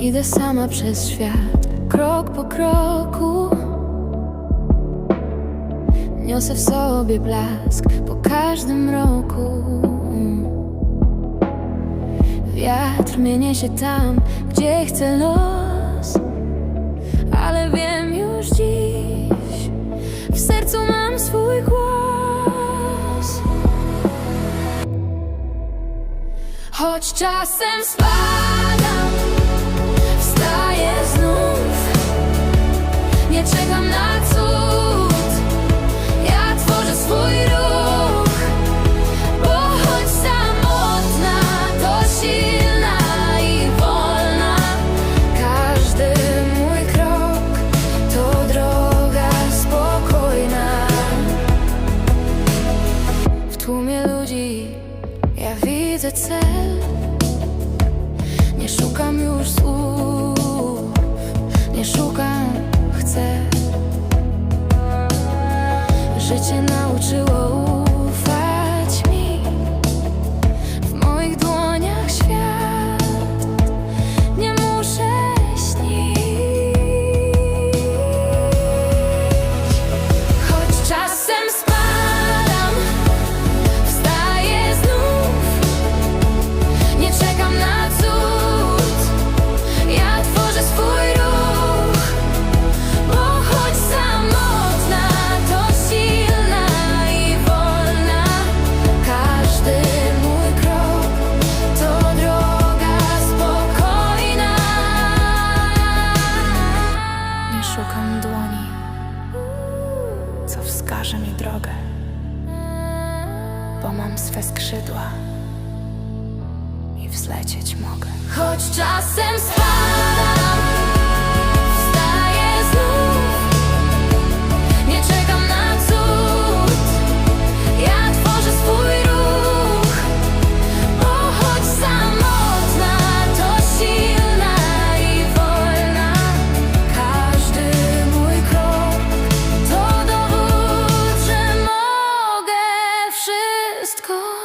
Idę sama przez świat, krok po kroku. Niosę w sobie blask po każdym roku. Wiatr mnie niesie tam, gdzie chce los. Ale wiem już dziś, w sercu mam swój głos. Choć czasem spadam, Nie czekam na cud, ja tworzę swój ruch. Bo choć samotna, to silna i wolna. Każdy mój krok to droga spokojna. W tłumie ludzi ja widzę cel. Nie szukam już Życie nauczyło bo mam swe skrzydła i wzlecieć mogę. Choć czasem spadam just call.